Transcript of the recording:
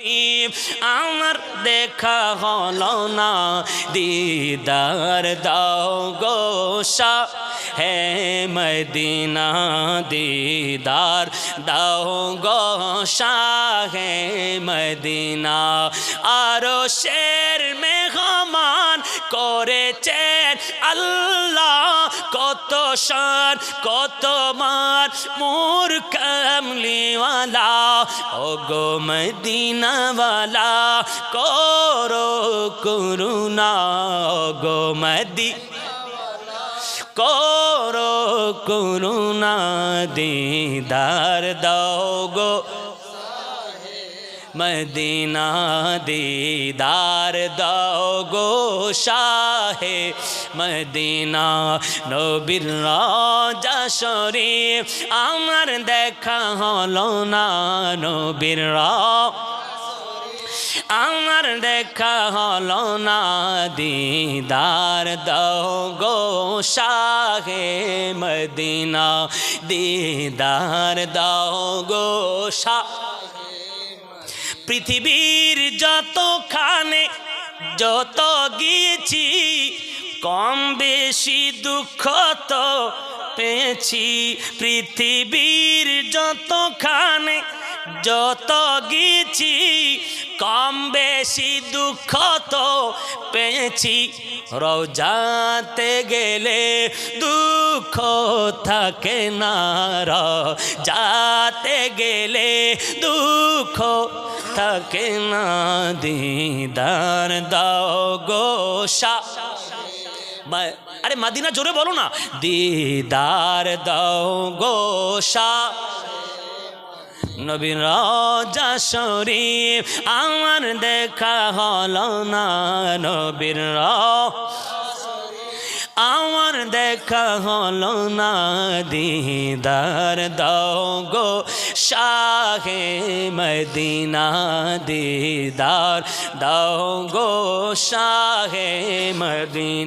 আমার দেখা হলো না। দিদার দাও গোসা হে মদিনা, দিদার দাও গোসা হে মদিনা। আরও শের মেহমান করেছেন আল্লাহ, কত শান, কত মান। মোর কামলিওয়ালা ও গো মদিনাওয়ালা করো করুণা। ও গো মদি করো করুণা দিদার দাও গো। মদিনা দিদার দাও গো শাহে মদিনা নবীর রাজা আমার দেখা হলো না নবীর আমার দেখা হলো না দিদার দাও গো শাহে মদিনা, দিদার দাও গো শাহ পৃথিবীর যতখানে যত গিয়েছি কম বেশি দুঃখ তো পেয়েছি। পৃথিবীর যতখানে যত গিয়েছি কম বেশি দুঃখ তো পেয়েছি। রোজাতে গেলে দুঃখ থাকে না। যাতে গেলে দুঃখ থাকে না। দিদার দাও গোসা আরে মাদিনা, জোরে বলো না। দিদার দাও গোসা নবীন রাজা শরীফ, আমার দেখা হলো না নবীর আমার দেখা হলো না দিদার দাও শাহে মদিনা দিদার দাও শাহে মদিনা।